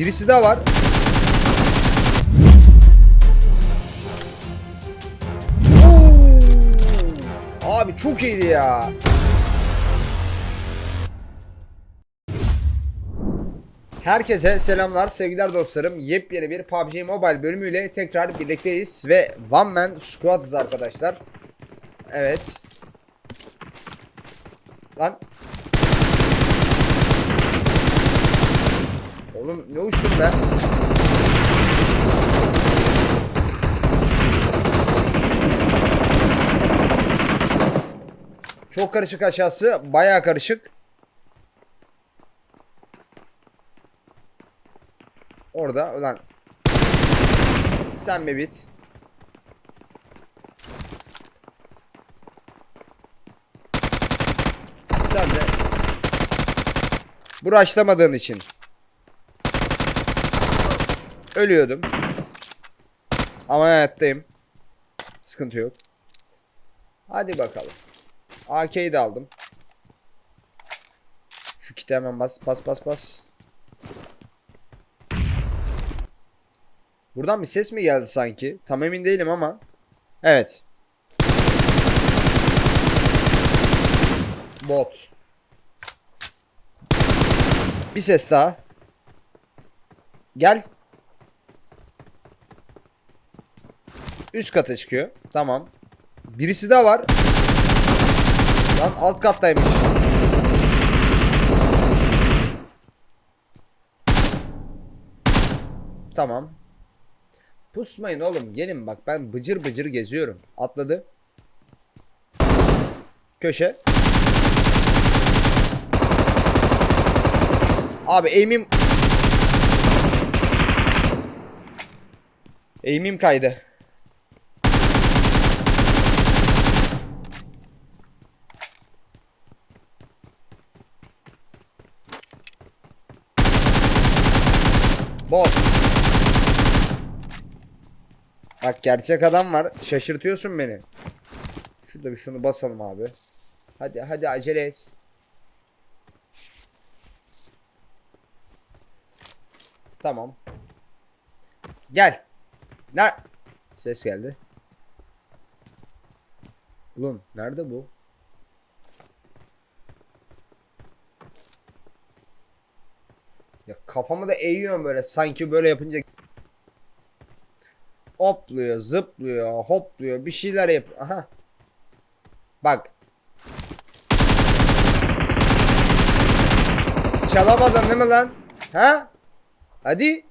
Birisi daha var. Oo! Abi çok iyiydi ya. Herkese selamlar sevgiler dostlarım. Yepyeni bir PUBG Mobile bölümüyle tekrar birlikteyiz ve One Man Squad'ız arkadaşlar. Evet. Lan. Oğlum ne uçtum be? Çok karışık aşağısı. Bayağı karışık. Orada ulan. Sen mi bit? Sen de. Bu rushlamadığın için. Ölüyordum. Ama hayattayım. Sıkıntı yok. Hadi bakalım. AK'yi de aldım. Şu kiti hemen bas bas bas bas. Buradan bir ses mi geldi sanki? Tam emin değilim ama. Evet. Bot. Bir ses daha. Gel. Üst kata çıkıyor. Tamam. Birisi daha var. Lan alt kattaymış. Tamam. Pusmayın oğlum. Gelin bak ben bıcır bıcır geziyorum. Atladı. Köşe. Abi aim'im Aim'im kaydı. Bot. Bak gerçek adam var. Şaşırtıyorsun beni. Şurada bir şunu basalım abi. Hadi hadi acele et. Tamam. Gel. Ner Ses geldi. Ulan nerede bu? Ya kafamı da eğiyorum böyle sanki böyle yapınca hopluyor, zıplıyor, hopluyor, bir şeyler yap. Aha. Bak. Çalamadın değil mi lan? Ha? Hadi.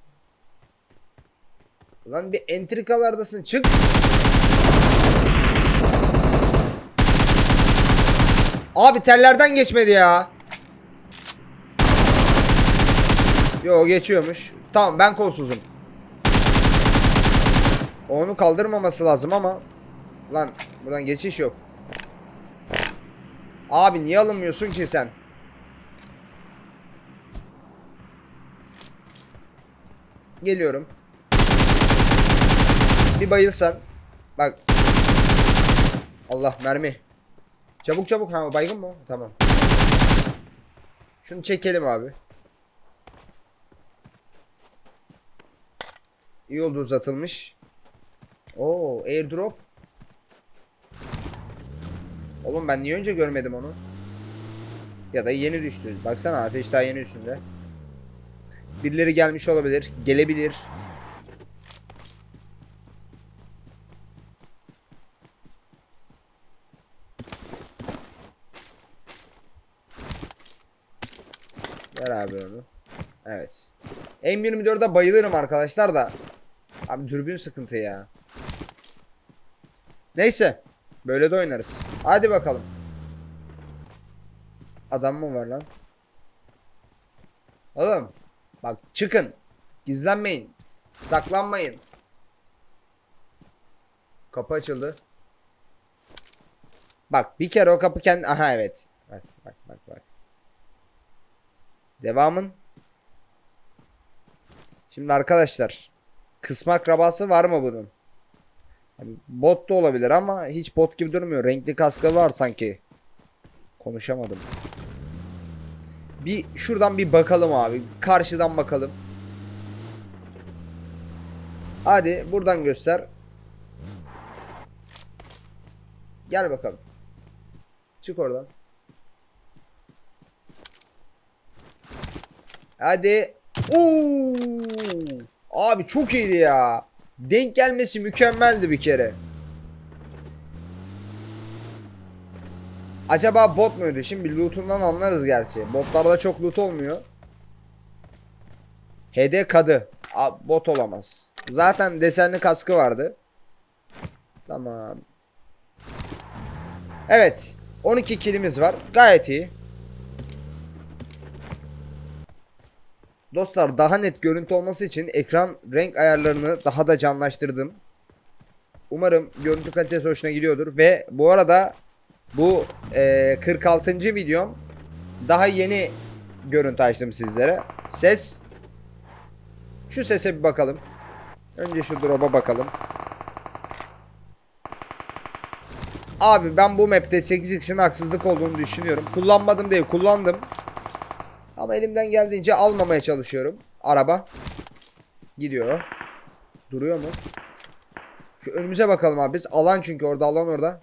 Lan bir entrikalardasın. Çık. Abi tellerden geçmedi ya. Yo geçiyormuş. Tamam ben kolsuzum. Onu kaldırmaması lazım ama lan buradan geçiş yok. Abi niye alınmıyorsun ki sen? Geliyorum. Bir bayılsan. Bak. Allah mermi. Çabuk çabuk ha baygın mı? Tamam. Şunu çekelim abi. İyi oldu uzatılmış. Oo airdrop. Oğlum ben niye önce görmedim onu? Ya da yeni düştü. Baksana ateş daha yeni üstünde. Birileri gelmiş olabilir. Gelebilir. Ver abi onu. Evet. M24'e bayılırım arkadaşlar da. Abi dürbün sıkıntı ya. Neyse. Böyle de oynarız. Hadi bakalım. Adam mı var lan? Oğlum. Bak çıkın. Gizlenmeyin. Saklanmayın. Kapı açıldı. Bak bir kere o kapı kendi... Aha evet. Bak bak bak bak. Devamın. Şimdi arkadaşlar. Kısma akrabası var mı bunun? Hani bot da olabilir ama hiç bot gibi durmuyor. Renkli kaskı var sanki. Konuşamadım. Bir şuradan bir bakalım abi. Karşıdan bakalım. Hadi buradan göster. Gel bakalım. Çık oradan. Hadi. Oo! Abi çok iyiydi ya. Denk gelmesi mükemmeldi bir kere. Acaba bot muydu? Şimdi lootundan anlarız gerçi. Botlarda çok loot olmuyor. HD kadı. Bot olamaz. Zaten desenli kaskı vardı. Tamam. Evet. 12 kilimiz var. Gayet iyi. Dostlar daha net görüntü olması için ekran renk ayarlarını daha da canlaştırdım. Umarım görüntü kalitesi hoşuna gidiyordur. Ve bu arada bu e, 46. videom daha yeni görüntü açtım sizlere. Ses. Şu sese bir bakalım. Önce şu drop'a bakalım. Abi ben bu map'te 8x'in haksızlık olduğunu düşünüyorum. Kullanmadım değil kullandım. Ama elimden geldiğince almamaya çalışıyorum. Araba. Gidiyor. Duruyor mu? Şu önümüze bakalım abi biz. Alan çünkü orada alan orada.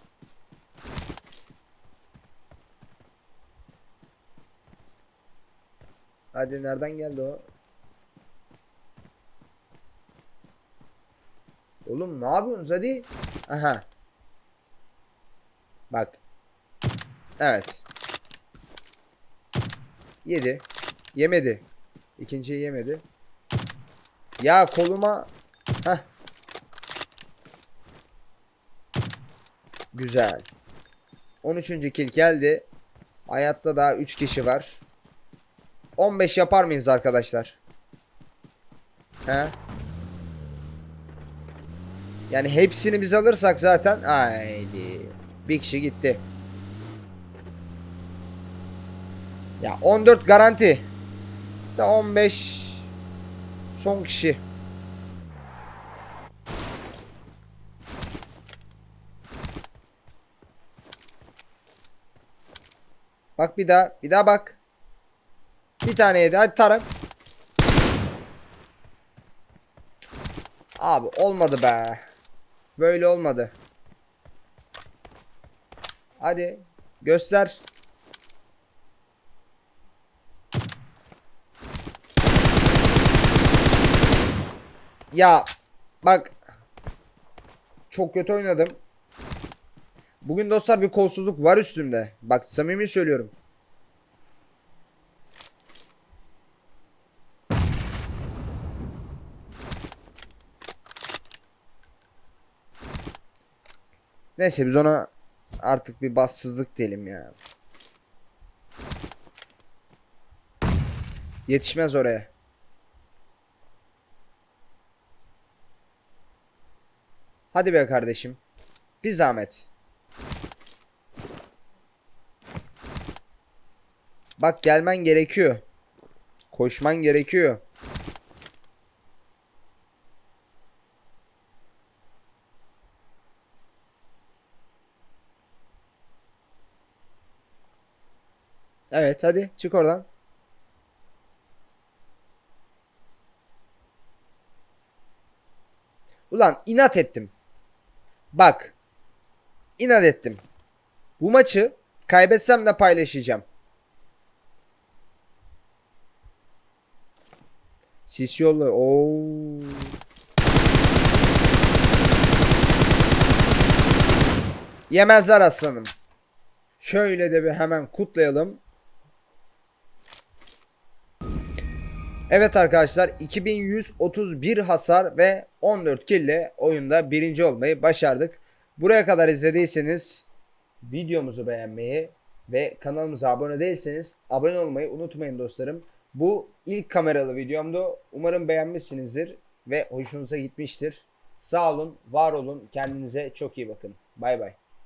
Hadi nereden geldi o? Oğlum ne yapıyorsunuz hadi? Aha. Bak. Evet. Yedi. Yemedi. İkinciyi yemedi. Ya koluma. Heh. Güzel. 13. kill geldi. Hayatta daha 3 kişi var. 15 yapar mıyız arkadaşlar? He? Yani hepsini biz alırsak zaten haydi. Bir kişi gitti. Ya 14 garanti. Da 15 son kişi. Bak bir daha, bir daha bak. Bir tane yedi. Hadi Tarık. Abi olmadı be. Böyle olmadı. Hadi göster. Ya bak çok kötü oynadım. Bugün dostlar bir kolsuzluk var üstümde. Bak samimi söylüyorum. Neyse biz ona artık bir bassızlık diyelim ya. Yetişmez oraya. Hadi be kardeşim. Bir zahmet. Bak gelmen gerekiyor. Koşman gerekiyor. Evet hadi çık oradan. Ulan inat ettim. Bak. İnat ettim. Bu maçı kaybetsem de paylaşacağım. Sis yolla. Oo. Yemezler aslanım. Şöyle de bir hemen kutlayalım. Evet arkadaşlar 2131 hasar ve 14 kill ile oyunda birinci olmayı başardık. Buraya kadar izlediyseniz videomuzu beğenmeyi ve kanalımıza abone değilseniz abone olmayı unutmayın dostlarım. Bu ilk kameralı videomdu. Umarım beğenmişsinizdir ve hoşunuza gitmiştir. Sağ olun, var olun. Kendinize çok iyi bakın. Bay bay.